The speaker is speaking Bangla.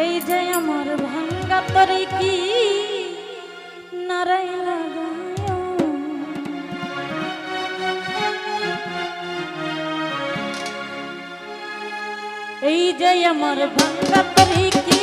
এই যে আমার ভাঙ্গা তরে কি নারায় লাগায় এই যে আমার ভাঙ্গা তরে কি